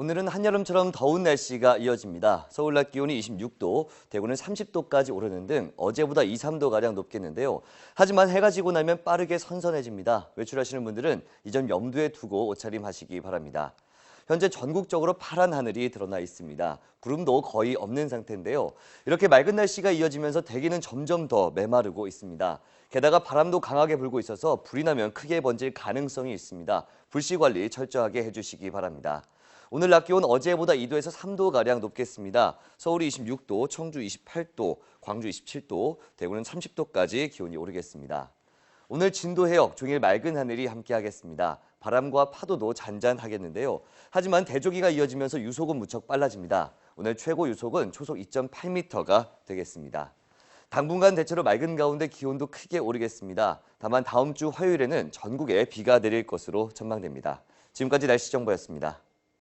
오늘은 한여름처럼 더운 날씨가 이어집니다. 서울 낮 기온이 26도, 대구는 30도까지 오르는 등 어제보다 2, 3도가량 높겠는데요. 하지만 해가 지고 나면 빠르게 선선해집니다. 외출하시는 분들은 이 점 염두에 두고 옷차림하시기 바랍니다. 현재 전국적으로 파란 하늘이 드러나 있습니다. 구름도 거의 없는 상태인데요. 이렇게 맑은 날씨가 이어지면서 대기는 점점 더 메마르고 있습니다. 게다가 바람도 강하게 불고 있어서 불이 나면 크게 번질 가능성이 있습니다. 불씨 관리 철저하게 해주시기 바랍니다. 오늘 낮 기온 어제보다 2도에서 3도가량 높겠습니다. 서울이 26도, 청주 28도, 광주 27도, 대구는 30도까지 기온이 오르겠습니다. 오늘 진도 해역 종일 맑은 하늘이 함께하겠습니다. 바람과 파도도 잔잔하겠는데요. 하지만 대조기가 이어지면서 유속은 무척 빨라집니다. 오늘 최고 유속은 초속 2.8m가 되겠습니다. 당분간 대체로 맑은 가운데 기온도 크게 오르겠습니다. 다만 다음 주 화요일에는 전국에 비가 내릴 것으로 전망됩니다. 지금까지 날씨 정보였습니다.